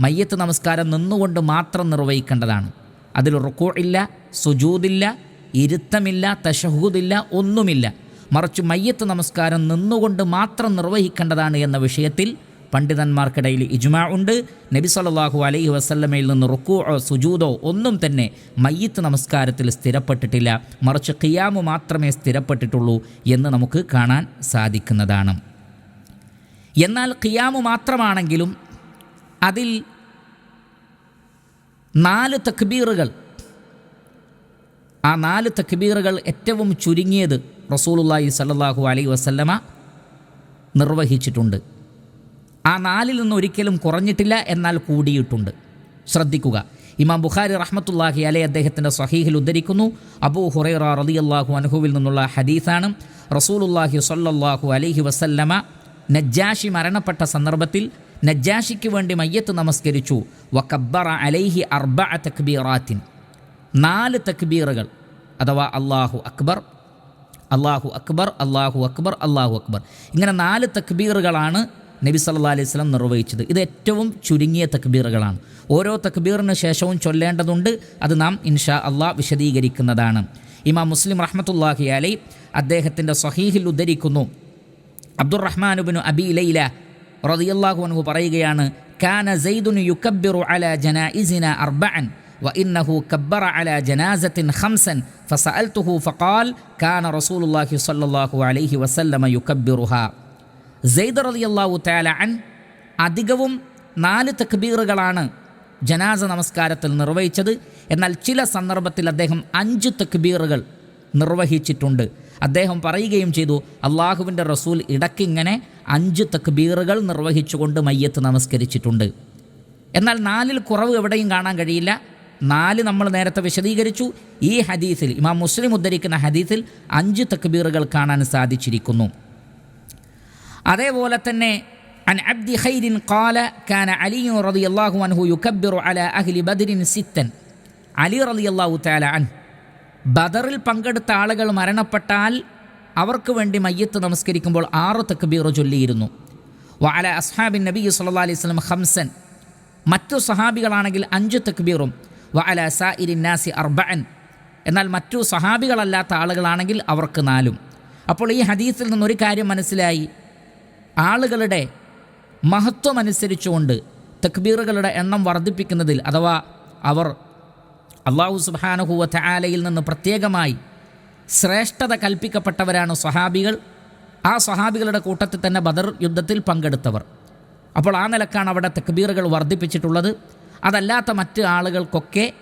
മയ്യത്ത് നമസ്കാരം നിന്നുകൊണ്ട് മാത്രം നിർവഹിക്കേണ്ടതാണ്. അതിൽ റുക്കോ ഇല്ല സുജൂദില്ല ഇരുത്തമില്ല തഷഹൂദില്ല ഒന്നുമില്ല. മറിച്ച് മയ്യത്ത് നമസ്കാരം നിന്നുകൊണ്ട് മാത്രം നിർവഹിക്കേണ്ടതാണ് എന്ന വിഷയത്തിൽ പണ്ഡിതന്മാർക്കിടയിൽ ഇജ്മാ ഉണ്ട്. നബി സല്ലാഹു അലൈഹി വസല്ലമയിൽ നിന്ന് റുക്കുവോ സുജൂദോ ഒന്നും തന്നെ മയ്യത്ത് നമസ്കാരത്തിൽ സ്ഥിരപ്പെട്ടിട്ടില്ല. മറിച്ച് ഖിയാമു മാത്രമേ സ്ഥിരപ്പെട്ടിട്ടുള്ളൂ എന്ന് നമുക്ക് കാണാൻ സാധിക്കുന്നതാണ്. എന്നാൽ ഖിയാമു മാത്രമാണെങ്കിലും അതിൽ നാല് തക്ബീറുകൾ. ആ നാല് തക്ബീറുകൾ ഏറ്റവും ചുരുങ്ങിയത് റസൂലുള്ളാഹി സല്ലാഹു അലൈ വസല്ലമ നിർവഹിച്ചിട്ടുണ്ട്. ആ നാലിൽ നിന്ന് ഒരിക്കലും കുറഞ്ഞിട്ടില്ല എന്നാൽ കൂടിയിട്ടുണ്ട്. ശ്രദ്ധിക്കുക. ഇമാം ബുഖാരി റഹ്മത്തുല്ലാഹി അലൈ അദ്ദേഹത്തിന്റെ സഹീഹിൽ ഉദ്ധരിക്കുന്നു. അബൂ ഹുറൈറ റളിയല്ലാഹു അനുഹുവിൽ നിന്നുള്ള ഹദീസാണ്. റസൂലുല്ലാഹി സല്ലാഹു അലൈഹി വസല്ലമ നജ്ജാഷി മരണപ്പെട്ട സന്ദർഭത്തിൽ നജ്ജാഷിക്ക് വേണ്ടി മയ്യത്ത് നമസ്കരിച്ചു. വക്കബ്ബറ അലൈഹി അർബ തക്ബീറാത്തിൻ. നാല് തക്ബീറുകൾ. അഥവാ അള്ളാഹു അക്ബർ അള്ളാഹു അക്ബർ അള്ളാഹു അക്ബർ അള്ളാഹു അക്ബർ. ഇങ്ങനെ നാല് തക്ബീറുകളാണ് നബി സല്ലാ അലൈഹി സ്വലം നിർവഹിച്ചത്. ഇത് ഏറ്റവും ചുരുങ്ങിയ തക്ബീറുകളാണ്. ഓരോ തക്ബീറിന് ശേഷവും ചൊല്ലേണ്ടതുണ്ട്. അത് നാം ഇൻഷാ അള്ളാഹ് വിശദീകരിക്കുന്നതാണ്. ഇമാം മുസ്ലിം റഹ്മത്തുല്ലാഹി അലൈ അദ്ദേഹത്തിന്റെ സഹീഹിൽ ഉദ്ധരിക്കുന്നു. അബ്ദുറഹ്മാനുബിനു അബി ലൈല റളിയല്ലാഹു അൻഹു പറയുകയാണ് കാന സൈദുൻ യുക്കബ്ബിറു അല ജനാഇസിന അർബഅൻ وإنه كبر على جنازة خمسا فسألته فقال كان رسول الله صلى الله عليه وسلم يكبرها സെയ്ദ് റളിയല്ലാഹു തആല അൻ അധികവും നാല് തക്ബീറുകളാണ് ജനാസ നമസ്കാരത്തിൽ നിർവഹിച്ചത് എന്നാൽ ചില സന്ദർഭത്തിൽ അദ്ദേഹം അഞ്ച് തക്ബീറുകൾ നിർവഹിച്ചിട്ടുണ്ട് അദ്ദേഹം പറയുകയും ചെയ്തു അള്ളാഹുവിൻ്റെ റസൂൽ ഇടയ്ക്കിങ്ങനെ അഞ്ച് തക്ബീറുകൾ നിർവഹിച്ചുകൊണ്ട് മയ്യത്ത് നമസ്കരിച്ചിട്ടുണ്ട് എന്നാൽ നാലിൽ കുറവ് എവിടെയും കാണാൻ കഴിയില്ല നാല് നമ്മൾ നേരത്തെ വിശദീകരിച്ചു ഈ ഹദീസിൽ ഇമാം മുസ്ലിം ഉദ്ധരിക്കുന്ന ഹദീസിൽ അഞ്ച് തക്ബീറുകൾ കാണാൻ സാധിച്ചിരിക്കുന്നു അതേപോലെ തന്നെ عن عبد خير قال كان علي رضي الله عنه يكبر على أهل بدر ستا അലി റളിയല്ലാഹു തആല അൻ ബദറിൽ പങ്കെടുത്ത ആളുകൾ മരണപ്പെട്ടാൽ അവർക്ക് വേണ്ടി മയ്യത്ത് നമസ്കരിക്കുമ്പോൾ ആറ് തക്ബീർ ചൊല്ലിയിരുന്നു. വാല അസ്ഹാബിൻ നബി സല്ലാ അലൈഹി സ്വലം ഹംസൻ മറ്റു സഹാബികളാണെങ്കിൽ അഞ്ച് തക്ബീറും. വഅല സായിരിൻ നാസി അർബഅൻ. എന്നാൽ മറ്റു സഹാബികളല്ലാത്ത ആളുകളാണെങ്കിൽ അവർക്ക് നാലും. അപ്പോൾ ഈ ഹദീസിൽ നിന്നൊരു കാര്യം മനസ്സിലായി. ആളുകളുടെ മഹത്വം അനുസരിച്ചുകൊണ്ട് തക്ബീറുകളുടെ എണ്ണം വർദ്ധിപ്പിക്കുന്നതിൽ അഥവാ അവർ അള്ളാഹു സുബാനഹുവ ആലയിൽ നിന്ന് പ്രത്യേകമായി ശ്രേഷ്ഠത കൽപ്പിക്കപ്പെട്ടവരാണ് സ്വഹാബികൾ. ആ സ്വഹാബികളുടെ കൂട്ടത്തിൽ തന്നെ ബദർ യുദ്ധത്തിൽ പങ്കെടുത്തവർ. അപ്പോൾ ആ നിലക്കാണ് അവിടെ തക്ബീറുകൾ വർദ്ധിപ്പിച്ചിട്ടുള്ളത്. അതല്ലാത്ത മറ്റ് ആളുകൾക്കൊക്കെ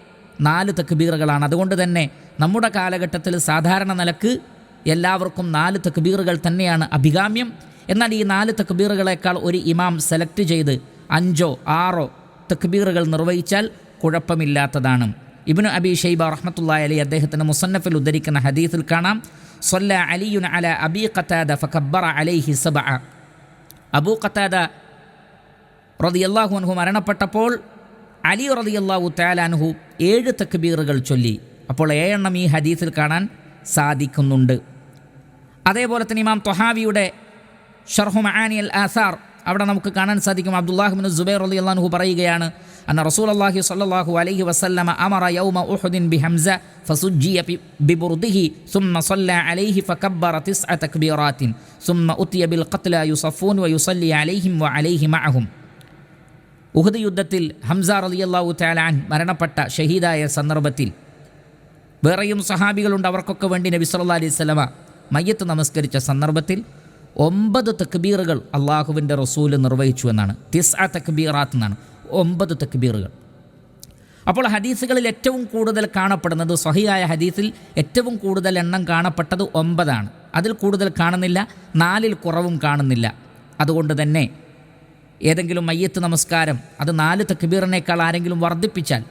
നാല് തക്ബീറുകളാണ്. അതുകൊണ്ട് തന്നെ നമ്മുടെ കാലഘട്ടത്തിൽ സാധാരണ നിലയ്ക്ക് എല്ലാവർക്കും നാല് തക്ബീറുകൾ തന്നെയാണ് അഭികാമ്യം. എന്നാൽ ഈ നാല് തക്ബീറുകളേക്കാൾ ഒരു ഇമാം സെലക്ട് ചെയ്ത് അഞ്ചോ ആറോ തക്ബീറുകൾ നിർവഹിച്ചാൽ കുഴപ്പമില്ലാത്തതാണ്. ഇബ്നു അബി ഷൈബ റഹ്മത്തുള്ള അലി അദ്ദേഹത്തിന്റെ മുസന്നഫിൽ ഉദ്ധരിക്കുന്ന ഹദീസിൽ കാണാം സൊല്ല അലിയുൻ അല അബി ഖത്താദ ഫക്കബ്ബറ അലൈഹി സബ അബൂ ഖത്താദ റതിയല്ലാഹു അൻഹു മരണപ്പെട്ടപ്പോൾ അലി റതിയല്ലാഹു താലാൻഹു ഏഴ് തക്ബീറുകൾ ചൊല്ലി. അപ്പോൾ ഏഴെണ്ണം ഈ ഹദീസിൽ കാണാൻ സാധിക്കുന്നുണ്ട്. അതേപോലെ തന്നെ ഇമാം തൊഹാവിയുടെ ഷർഹു മഹാനി അൽ ആസാർ അവിടെ നമുക്ക് കാണാൻ സാധിക്കും. അബ്ദുല്ലാഹിബിൻ ജുബൈർ അലി അള്ളാഹു പറയുകയാണ് അന്ന റസൂൽ അള്ളാഹി സല്ലാഹു അലൈഹി വസല്ലമ അമറ യൗമ ഉഹുദിൻ ബി ഹംസ فسجي ببرده ثم صلى عليه فكبر تسع تكبيرات ثم أتي بالقتلى يصفون ويصلي عليهم وعليه معهم ഉഹദ് യുദ്ധത്തിൽ ഹംസ റളിയല്ലാഹു താലാൻ മരണപ്പെട്ട ഷഹീദായ സന്ദർഭത്തിൽ വേറെയും സഹാബികളുണ്ട് അവർക്കൊക്കെ വേണ്ടി നബി സല്ലാ അലൈഹി വസല്ലമ മയ്യത്ത് നമസ്കരിച്ച സന്ദർഭത്തിൽ ഒമ്പത് തക്ബീറുകൾ അള്ളാഹുവിന്റെ റസൂൽ നിർവഹിച്ചു എന്നാണ്. തിസ് ആ തക്ബീറാത്ത് എന്നാണ്. ഒമ്പത് തക്ബീറുകൾ. അപ്പോൾ ഹദീസുകളിൽ ഏറ്റവും കൂടുതൽ കാണപ്പെടുന്നത് സഹിയായ ഹദീസിൽ ഏറ്റവും കൂടുതൽ എണ്ണം കാണപ്പെട്ടത് ഒമ്പതാണ്. അതിൽ കൂടുതൽ കാണുന്നില്ല നാലിൽ കുറവും കാണുന്നില്ല. അതുകൊണ്ട് തന്നെ ഏതെങ്കിലും മയ്യത്ത് നമസ്കാരം അത് നാല് തക്ബീറിനേക്കാൾ ആരെങ്കിലും വർദ്ധിപ്പിച്ചാൽ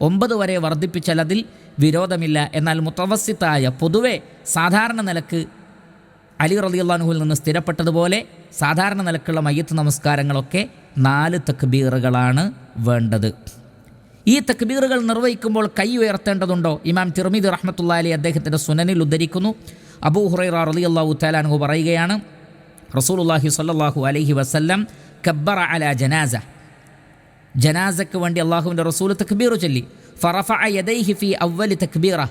ഒമ്പത് വരെ വർദ്ധിപ്പിച്ചാൽ അതിൽ വിരോധമില്ല. എന്നാൽ മുത്തവസിത്തായ പൊതുവെ സാധാരണ നിലയ്ക്ക് അലി റളിയല്ലാഹുവിൽ നിന്ന് സ്ഥിരപ്പെട്ടതുപോലെ സാധാരണ നിലക്കുള്ള മയ്യത്ത് നമസ്കാരങ്ങളൊക്കെ നാല് തക്ബീറുകളാണ് വേണ്ടത്. ഈ തക്ബീറുകൾ നിർവഹിക്കുമ്പോൾ കൈ ഉയർത്തേണ്ടതുണ്ടോ? ഇമാം തിർമിദ് റഹ്മത്തുള്ള അലി അദ്ദേഹത്തിന്റെ സുനനിൽ ഉദ്ധരിക്കുന്നു. അബൂ ഹുറൈറ അള്ളാഹു തആലാൻഹു പറയുകയാണ് റസൂലുള്ളാഹി സ്വല്ലല്ലാഹു അലൈഹി വസല്ലം കബ്ബറ അല ജനാസ. ജനാസയ്ക്ക് വേണ്ടി അള്ളാഹുവിന്റെ റസൂൽ തക്ബീർ ചൊല്ലി. ഫറഫ യദൈഹി ഫി അവലി തക്ബീറ.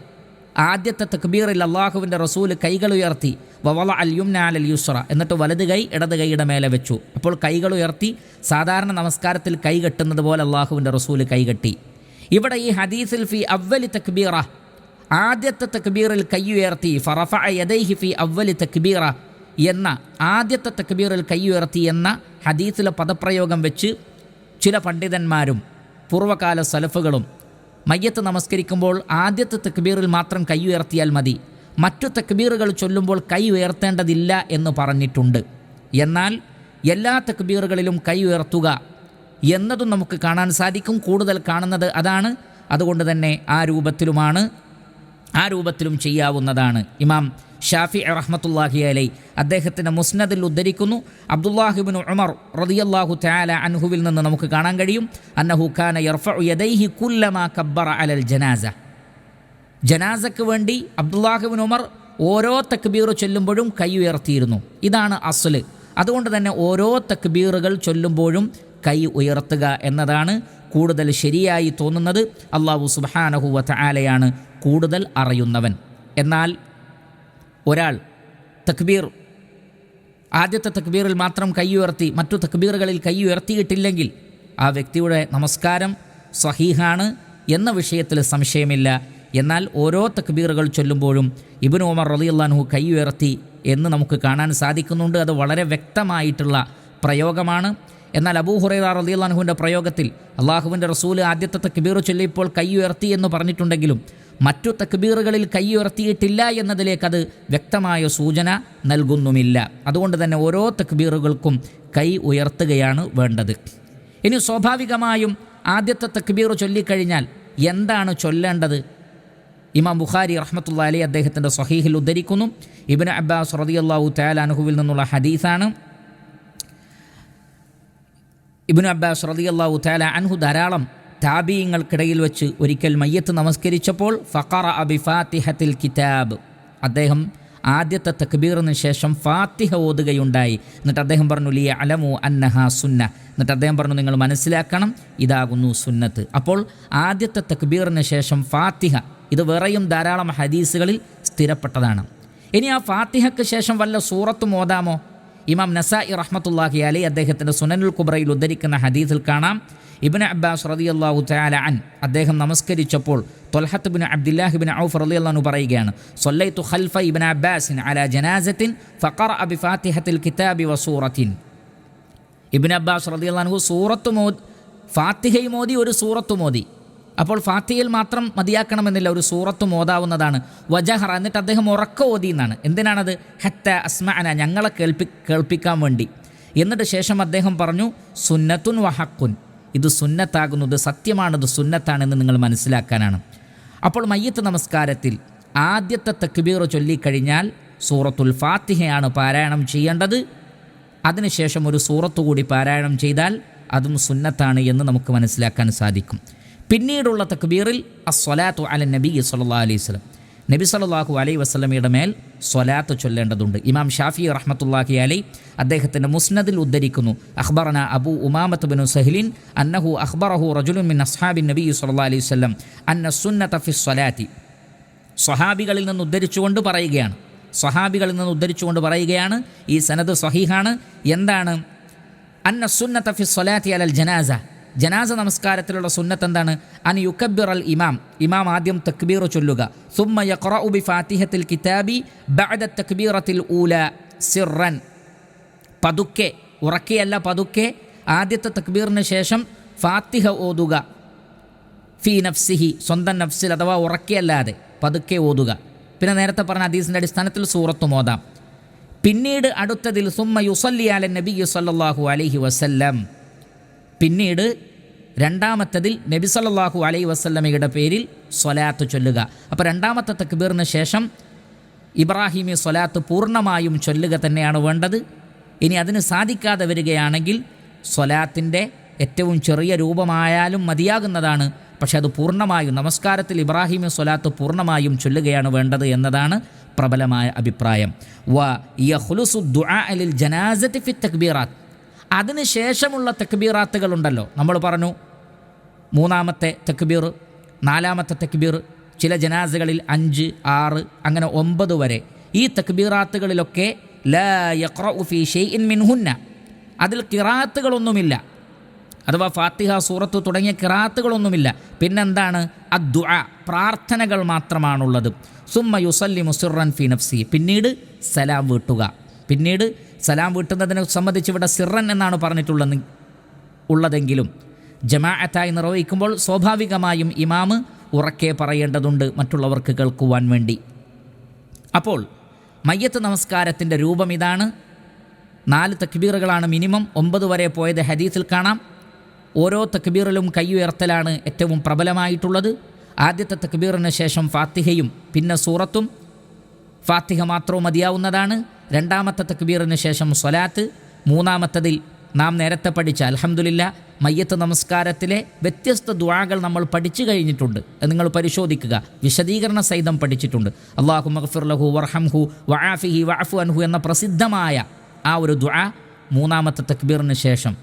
ആദ്യത്തെ തക്ബീറിൽ അള്ളാഹുവിന്റെ റസൂൽ കൈകൾ ഉയർത്തി. വവള അൽ അല അൽ യുസ്ര. എന്നിട്ട് വലത് കൈ ഇടത് കൈയുടെ മേലെ വെച്ചു. അപ്പോൾ കൈകൾ ഉയർത്തി സാധാരണ നമസ്കാരത്തിൽ കൈ കെട്ടുന്നത് പോലെ അള്ളാഹുവിന്റെ റസൂൽ കൈകെട്ടി ഇവിടെ ഈ ഹദീസിൽ ഫി അവലി തക്ബീറ. ആദ്യത്തെ തക്ബീറിൽ കൈ ഉയർത്തി. ഫറഫ യദൈഹി ഫി അവലി തക്ബീറ എന്ന ആദ്യത്തെ തക്ബീറിൽ കൈ ഉയർത്തി എന്ന ഹദീസിലെ പദപ്രയോഗം വെച്ച് ചില പണ്ഡിതന്മാരും പൂർവകാല സലഫുകളും മയ്യത്ത് നമസ്കരിക്കുമ്പോൾ ആദ്യത്തെ തക്ബീറിൽ മാത്രം കൈ ഉയർത്തിയാൽ മതി. മറ്റു തക്ബീറുകൾ ചൊല്ലുമ്പോൾ കൈ ഉയർത്തേണ്ടതില്ല എന്ന് പറഞ്ഞിട്ടുണ്ട്. എന്നാൽ എല്ലാ തക്ബീറുകളിലും കൈ ഉയർത്തുക എന്നതും നമുക്ക് കാണാൻ സാധിക്കും കൂടുതൽ കാണുന്നത് അതാണ്. അതുകൊണ്ട് തന്നെ ആ രൂപത്തിലുമാണ് ആ രൂപത്തിലും ചെയ്യാവുന്നതാണ്. ഇമാം ഷാഫി റഹ്മത്തുല്ലാഹി അലൈ അദ്ദേഹത്തിന്റെ മുസ്നദിൽ ഉദ്ധരിക്കുന്നു. അബ്ദുല്ലാഹിബിൻ ഉമർ റതിയല്ലാഹു താല അൻഹുവിൽ നിന്ന് നമുക്ക് കാണാൻ കഴിയും. അന്നഹു ഖാന യർഫഉ യദൈഹി കുല്ലമാ കബ്ബറ അലൽ ജനാസ. ജനാസക്ക് വേണ്ടി അബ്ദുല്ലാഹിബിൻ ഉമർ ഓരോ തക്ബീർ ചൊല്ലുമ്പോഴും കൈ ഉയർത്തിയിരുന്നു. ഇതാണ് അസ്ല്. അതുകൊണ്ട് തന്നെ ഓരോ തക്ബീറുകൾ ചൊല്ലുമ്പോഴും കൈ ഉയർത്തുക എന്നതാണ് കൂടുതൽ ശരിയായി തോന്നുന്നത്. അള്ളാഹു സുബാനഹുവ ആലയാണ് കൂടുതൽ അറിയുന്നവൻ. എന്നാൽ ഒരാൾ തക്ബീർ ആദ്യത്തെ തക്ബീറിൽ മാത്രം കൈ ഉയർത്തി മറ്റു തക്ബീറുകളിൽ കൈ ഉയർത്തിയിട്ടില്ലെങ്കിൽ ആ വ്യക്തിയുടെ നമസ്കാരം സഹീഹാണ് എന്ന വിഷയത്തിൽ സംശയമില്ല. എന്നാൽ ഓരോ തക്ബീറുകൾ ചൊല്ലുമ്പോഴും ഇബിൻ ഉമർ റളിയല്ലാഹു കൈ ഉയർത്തി എന്ന് നമുക്ക് കാണാൻ സാധിക്കുന്നുണ്ട്. അത് വളരെ വ്യക്തമായിട്ടുള്ള പ്രയോഗമാണ്. എന്നാൽ അബൂ ഹുറൈറ റളിയല്ലാഹുവിന്റെ പ്രയോഗത്തിൽ അള്ളാഹുവിന്റെ റസൂൽ ആദ്യത്തെ തക്ബീർ ചൊല്ലിയപ്പോൾ കൈ ഉയർത്തി എന്ന് പറഞ്ഞിട്ടുണ്ടെങ്കിലും മറ്റു തക്ബീറുകളിൽ കൈ ഉയർത്തിയിട്ടില്ല എന്നതിലേക്ക് അത് വ്യക്തമായ സൂചന നൽകുന്നുമില്ല. അതുകൊണ്ട് തന്നെ ഓരോ തക്ബീറുകൾക്കും കൈ ഉയർത്തുകയാണ് വേണ്ടത്. ഇനി സ്വാഭാവികമായും ആദ്യത്തെ തക്ബീർ ചൊല്ലിക്കഴിഞ്ഞാൽ എന്താണ് ചൊല്ലേണ്ടത്? ഇമാം ബുഖാരി റഹ്മത്തുള്ള അലി അദ്ദേഹത്തിന്റെ സഹീഹിൽ ഉദ്ധരിക്കുന്നു. ഇബിൻ അബ്ബാസ് റതിയല്ലാഹു തയാലാനുഹുവിൽ നിന്നുള്ള ഹദീസാണ്. ഇബിൻ അബ്ബാസ് റതിയല്ലാഹു തയാല അൻഹു ധാരാളം താബീയങ്ങൾക്കിടയിൽ വെച്ച് ഒരിക്കൽ മയ്യത്ത് നമസ്കരിച്ചപ്പോൾ ഫഖറ അബി ഫാത്തിഹത്തിൽ കിതാബ്. അദ്ദേഹം ആദ്യത്തെ തക്ബീറിന് ശേഷം ഫാത്തിഹ ഓതുകയുണ്ടായി. എന്നിട്ട് അദ്ദേഹം പറഞ്ഞു ലിയ അലമു അന്നഹ സുന്ന എന്നിട്ട് അദ്ദേഹം പറഞ്ഞു നിങ്ങൾ മനസ്സിലാക്കണം ഇതാകുന്നു സുന്നത്ത്. അപ്പോൾ ആദ്യത്തെ തക്ബീറിന് ശേഷം ഫാത്തിഹ ഇത് വേറെയും ധാരാളം ഹദീസുകളിൽ സ്ഥിരപ്പെട്ടതാണ്. ഇനി ആ ഫാത്തിഹയ്ക്ക് ശേഷം വല്ല സൂറത്തും ഓതാമോ? ഇമാം നസായി റഹ്മത്തുല്ലാഹി അലി അദ്ദേഹത്തിന്റെ സുനനുൽ കുബ്രയിൽ ഉദ്ധരിക്കുന്ന ഹദീസിൽ കാണാം. ഇബിൻ അബ്ബാസ് റളിയല്ലാഹു തആല അൻ അദ്ദേഹം നമസ്കരിച്ചപ്പോൾ തൊൽഹത്ത് ബിൻ അബ്ദുല്ലാഹിബിൻ ഔഫ് റളിയല്ലാഹു പറയുകയാണ് സൊല്ലൈത്തു ഖൽഫ ഇബിൻ അബ്ബാസിൻ അല ജനാസത്തിൻ ഫക്കർ അബി ഫാത്തിഹത്തിൽ കിതാബി വസൂറത്തിൻ ഇബിൻ അബ്ബാസ് റളിയല്ലാഹു സൂറത്ത് മോദി ഫാത്തിഹയും മോദി ഒരു സൂറത്ത് മോദി അപ്പോൾ ഫാത്തിയിൽ മാത്രം മതിയാക്കണമെന്നില്ല. ഒരു സൂറത്തും ഓതാവുന്നതാണ്. വജഹറ എന്നിട്ട് അദ്ദേഹം ഉറക്ക ഓതി എന്നാണ് എന്തിനാണത്? ഹത്ത അസ്മഅന ഞങ്ങളെ കേൾപ്പി കേൾപ്പിക്കാൻ വേണ്ടി. എന്നിട്ട് ശേഷം അദ്ദേഹം പറഞ്ഞു സുന്നത്തുൻ വഹക്കുൻ ഇത് സുന്നത്താകുന്നത് സത്യമാണത് സുന്നത്താണെന്ന് നിങ്ങൾ മനസ്സിലാക്കാനാണ്. അപ്പോൾ മയ്യത്ത് നമസ്കാരത്തിൽ ആദ്യത്തെ തക്ബീർ ചൊല്ലിക്കഴിഞ്ഞാൽ സൂറത്തുൽ ഫാത്തിഹയാണ് പാരായണം ചെയ്യേണ്ടത്. അതിനുശേഷം ഒരു സൂറത്തു കൂടി പാരായണം ചെയ്താൽ അതും സുന്നത്താണ് എന്ന് നമുക്ക് മനസ്സിലാക്കാൻ സാധിക്കും. പിന്നീടുള്ള തക്ബീറിൽ അസ്വലാത്തു അല നബി സല്ലാ അലൈഹി സ്വലം നബി സല്ലാഹു അലൈഹി വസ്ലമയുടെ മേൽ സ്വലാത്ത് ചൊല്ലേണ്ടതുണ്ട്. ഇമാം ഷാഫി റഹ്മത്തുല്ലാഹി അലൈ അദ്ദേഹത്തിന്റെ മുസ്നദിൽ ഉദ്ധരിക്കുന്നു. അഖ്ബറന അബു ഉമാമത്ത് ബിനു സഹ്ലിൻ അന്നഹു അഖ്ബറഹു റജുലുൻ മിൻ അസ്ഹാബിൻ നബി സല്ലാ അലൈഹി വസ്ലം അന്ന സുന്നത്ത ഫി സ്വലാത്തി. സ്വഹാബികളിൽ നിന്ന് ഉദ്ധരിച്ചുകൊണ്ട് പറയുകയാണ്. സ്വഹാബികളിൽ നിന്ന് ഉദ്ധരിച്ചുകൊണ്ട് പറയുകയാണ്. ഈ സനദ് സഹീഹാണ്. എന്താണ്? അന്ന സുന്നത്ത ഫി സ്വലാത്തി അലൽ ജനാസ. ജനാസ നമസ്കാരത്തിലുള്ള സുന്നത്ത് എന്താണ് അൻ യുക്കബിർ അൽ ഇമാം. ഇമാം ആദ്യം തക്ബീർ ചൊല്ലുക. സുമ്മ യഖറഉ ബി ഫാത്തിഹത്തിൽ കിതാബി ബഅദ തക്ബീറത്തിൽ ഊല സിറൻ. പതുക്കെ ഉറക്കിയല്ല പതുക്കെ ആദ്യത്തെ തക്ബീറിന് ശേഷം ഫാത്തിഹ ഓതുക. ഫി നഫ്സിഹി സ്വന്തം നഫ്സിൽ അഥവാ ഉറക്കിയല്ലാതെ പതുക്കെ ഓതുക. പിന്നെ നേരത്തെ പറഞ്ഞ ഹദീസിന്റെ അടിസ്ഥാനത്തിൽ സൂറത്തും ഓതാം. പിന്നീട് അടുത്തതിൽ സുമ്മ യുസല്ലി അല നബി സല്ലാഹു അലൈഹി വസല്ലം. പിന്നീട് രണ്ടാമത്തതിൽ നബി സല്ലാഹു അലൈ വസല്ലമയുടെ പേരിൽ സ്വലാത്ത് ചൊല്ലുക. അപ്പോൾ രണ്ടാമത്തെ തക്ബീറിന് ശേഷം ഇബ്രാഹിമി സ്വലാത്ത് പൂർണമായും ചൊല്ലുക തന്നെയാണ് വേണ്ടത്. ഇനി അതിന് സാധിക്കാതെ വരികയാണെങ്കിൽ സ്വലാത്തിന്റെ ഏറ്റവും ചെറിയ രൂപമായാലും മതിയാകുന്നതാണ്. പക്ഷേ അത് പൂർണമായും നമസ്കാരത്തിൽ ഇബ്രാഹിമി സ്വലാത്ത് പൂർണമായും ചൊല്ലുകയാണ് വേണ്ടത് എന്നതാണ് പ്രബലമായ അഭിപ്രായം. വ യഹ്ലുസു ദുആ അലിൽ ജനാസത്തി ഫി തക്ബീറാത്ത്. അതിനുശേഷമുള്ള തെക്കുബീറാത്തുകളുണ്ടല്ലോ നമ്മൾ പറഞ്ഞു മൂന്നാമത്തെ തെക്കുബീർ നാലാമത്തെ തെക്കുബീർ ചില ജനാസകളിൽ അഞ്ച് ആറ് അങ്ങനെ ഒമ്പത് വരെ. ഈ തക്ബീറാത്തുകളിലൊക്കെ ലാ യഖ്റഉ ഷെയ്ഇൻ മിൻഹുന്ന. അതിൽ കിറാത്തുകളൊന്നുമില്ല. അഥവാ ഫാത്തിഹ സൂറത്ത് തുടങ്ങിയ കിറാത്തുകളൊന്നുമില്ല. പിന്നെന്താണ്? അദ്വ പ്രാർത്ഥനകൾ മാത്രമാണുള്ളത്. സുമ്മ യുസല്ലി മുസിറൻ ഫി നഫ്സി. പിന്നീട് സലാം വീട്ടുക. പിന്നീട് സലാം വീട്ടുന്നതിനെ സംബന്ധിച്ച് ഇവിടെ സിറൻ എന്നാണ് പറഞ്ഞിട്ടുള്ളത് ഉള്ളതെങ്കിലും ജമാഅത്തായി നിർവഹിക്കുമ്പോൾ സ്വാഭാവികമായും ഇമാമ് ഉറക്കെ പറയേണ്ടതുണ്ട് മറ്റുള്ളവർക്ക് കേൾക്കുവാൻ വേണ്ടി. അപ്പോൾ മയ്യത്ത് നമസ്കാരത്തിന്റെ രൂപം ഇതാണ്. നാല് തക്ബീറുകളാണ് മിനിമം. ഒമ്പത് വരെ പോയത് ഹദീസിൽ കാണാം. ഓരോ തക്ബീറിലും കൈയുയർത്തലാണ് ഏറ്റവും പ്രബലമായിട്ടുള്ളത്. ആദ്യത്തെ തക്ബീറിന് ശേഷം ഫാത്തിഹയും പിന്നെ സൂറത്തും ഫാത്തിഹ മാത്രവും മതിയാവുന്നതാണ്. രണ്ടാമത്തെ തക്ബീറിന് ശേഷം സ്വലാത്ത്. മൂന്നാമത്തതിൽ നാം നേരത്തെ പഠിച്ച അലഹമുല്ല മയ്യത്ത് നമസ്കാരത്തിലെ വ്യത്യസ്ത ദ്വാകൾ നമ്മൾ പഠിച്ചു കഴിഞ്ഞിട്ടുണ്ട് നിങ്ങൾ പരിശോധിക്കുക. വിശദീകരണ സഹിതം പഠിച്ചിട്ടുണ്ട്. അള്ളാഹു മഹഫിർലഹു വർഹംഹു വആഫിഹി വഅഫു അൻഹു എന്ന പ്രസിദ്ധമായ ആ ഒരു ദ്വാ മൂന്നാമത്തെ തക്ബീറിന് ശേഷം.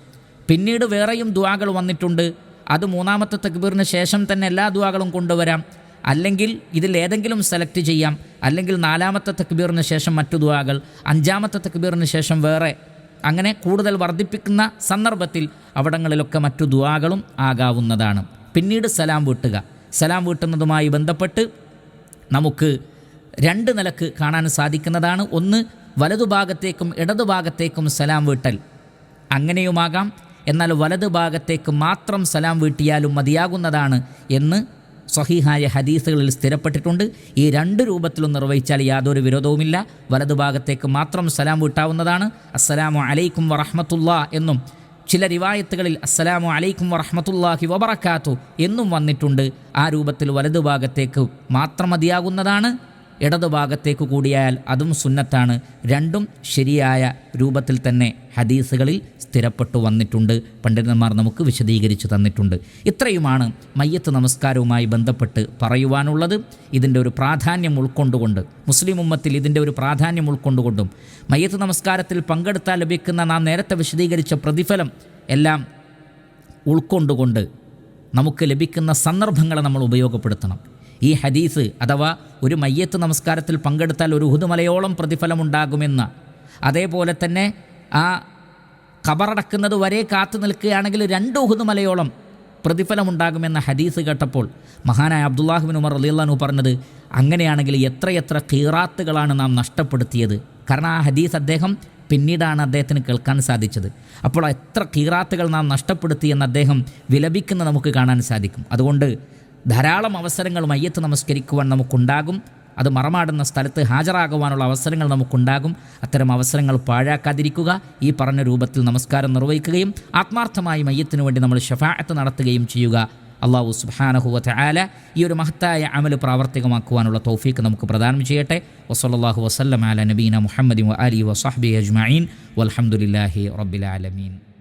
പിന്നീട് വേറെയും ദ്വാകൾ വന്നിട്ടുണ്ട്. അത് മൂന്നാമത്തെ തക്ബീറിന് ശേഷം തന്നെ എല്ലാ ദ്വാകളും കൊണ്ടുവരാം. അല്ലെങ്കിൽ ഇതിൽ ഏതെങ്കിലും സെലക്ട് ചെയ്യാം. അല്ലെങ്കിൽ നാലാമത്തെ തക്ബീറിന് ശേഷം മറ്റു ദുവാകൾ അഞ്ചാമത്തെ തക്ബീറിന് ശേഷം വേറെ. അങ്ങനെ കൂടുതൽ വർദ്ധിപ്പിക്കുന്ന സന്ദർഭത്തിൽ അവിടങ്ങളിലൊക്കെ മറ്റു ദുവാകളും ആകാവുന്നതാണ്. പിന്നീട് സലാം വീട്ടുക. സലാം വീട്ടുന്നതുമായി ബന്ധപ്പെട്ട് നമുക്ക് രണ്ട് നിലയ്ക്ക് കാണാൻ സാധിക്കുന്നതാണ്. ഒന്ന് വലതുഭാഗത്തേക്കും ഇടതുഭാഗത്തേക്കും സലാം വീട്ടൽ. അങ്ങനെയുമാകാം. എന്നാൽ വലതുഭാഗത്തേക്ക് മാത്രം സലാം വീട്ടിയാലും മതിയാകുന്നതാണ് എന്ന് സഹീഹായ ഹദീസുകളിൽ സ്ഥിരപ്പെട്ടിട്ടുണ്ട്. ഈ രണ്ട് രൂപത്തിലും നിർവഹിച്ചാൽ യാതൊരു വിരോധവുമില്ല. വലതുഭാഗത്തേക്ക് മാത്രം സലാം വിട്ടാവുന്നതാണ്. അസ്സലാമു അലൈക്കും വറഹമത്തുള്ള എന്നും ചില റിവായത്തുകളിൽ അസ്സലാമു അലൈക്കും വറഹമത്തുല്ലാഹി വബറക്കാത്തു എന്നും വന്നിട്ടുണ്ട്. ആ രൂപത്തിൽ വലതുഭാഗത്തേക്ക് മാത്രം മതിയാകുന്നതാണ്. ഇടതുഭാഗത്തേക്ക് കൂടിയാൽ അതും സുന്നത്താണ്. രണ്ടും ശരിയായ രൂപത്തിൽ തന്നെ ഹദീസുകളിൽ സ്ഥിരപ്പെട്ടു വന്നിട്ടുണ്ട്. പണ്ഡിതന്മാർ നമുക്ക് വിശദീകരിച്ച് തന്നിട്ടുണ്ട്. ഇത്രയുമാണ് മയ്യത്ത് നമസ്കാരവുമായി ബന്ധപ്പെട്ട് പറയുവാനുള്ളത്. ഇതിന്റെ ഒരു പ്രാധാന്യം ഉൾക്കൊണ്ടുകൊണ്ട് മുസ്ലിം ഉമ്മത്തിൽ ഇതിന്റെ ഒരു പ്രാധാന്യം ഉൾക്കൊണ്ടുകൊണ്ടും മയ്യത്ത് നമസ്കാരത്തിൽ പങ്കെടുത്താൽ ലഭിക്കുന്ന നാം നേരത്തെ വിശദീകരിച്ച പ്രതിഫലം എല്ലാം ഉൾക്കൊണ്ടുകൊണ്ട് നമുക്ക് ലഭിക്കുന്ന സന്ദർഭങ്ങളെ നമ്മൾ ഉപയോഗപ്പെടുത്തണം. ഈ ഹദീസ് അഥവാ ഒരു മയ്യത്ത് നമസ്കാരത്തിൽ പങ്കെടുത്താൽ ഒരു ഉഹുദുമലയോളം പ്രതിഫലമുണ്ടാകുമെന്ന്. അതേപോലെ തന്നെ ആ കബറടക്കുന്നത് വരെ കാത്തു നിൽക്കുകയാണെങ്കിൽ രണ്ട് ഉഹുദുമലയോളം പ്രതിഫലമുണ്ടാകുമെന്ന ഹദീസ് കേട്ടപ്പോൾ മഹാനായ അബ്ദുല്ലാഹുബിൻ ഉമർ അലിയല്ലാനു പറഞ്ഞത് അങ്ങനെയാണെങ്കിൽ എത്രയെത്ര കീറാത്തുകളാണ് നാം നഷ്ടപ്പെടുത്തിയത്. കാരണം ആ ഹദീസ് അദ്ദേഹം പിന്നീടാണ് അദ്ദേഹത്തിന് കേൾക്കാൻ സാധിച്ചത്. അപ്പോൾ എത്ര കീറാത്തുകൾ നാം നഷ്ടപ്പെടുത്തി എന്ന് അദ്ദേഹം വിലപിക്കുന്ന നമുക്ക് കാണാൻ സാധിക്കും. അതുകൊണ്ട് ധാരാളം അവസരങ്ങൾ മയ്യത്ത് നമസ്കരിക്കുവാൻ നമുക്കുണ്ടാകും. അത് മറമാടുന്ന സ്ഥലത്ത് ഹാജരാകുവാനുള്ള അവസരങ്ങൾ നമുക്കുണ്ടാകും. അത്തരം അവസരങ്ങൾ പാഴാക്കാതിരിക്കുക. ഈ പറഞ്ഞ രൂപത്തിൽ നമസ്കാരം നിർവഹിക്കുകയും ആത്മാർത്ഥമായി മയ്യത്തിനു വേണ്ടി നമ്മൾ ഷഫാഅത്ത് നടത്തുകയും ചെയ്യുക. അള്ളാഹു സുബാനഹുവത്ത് ആല ഈ ഒരു മഹത്തായ അമൽ പ്രാവർത്തികമാക്കുവാനുള്ള തൗഫീക്ക് നമുക്ക് പ്രദാനം ചെയ്യട്ടെ. വസല്ലാഹു വസ്ലം ആല നബീന മുഹമ്മദ് അലി വസാഹബി അജ്മീൻ വലഹമുല്ലാഹി റബ്ബിലാലമീൻ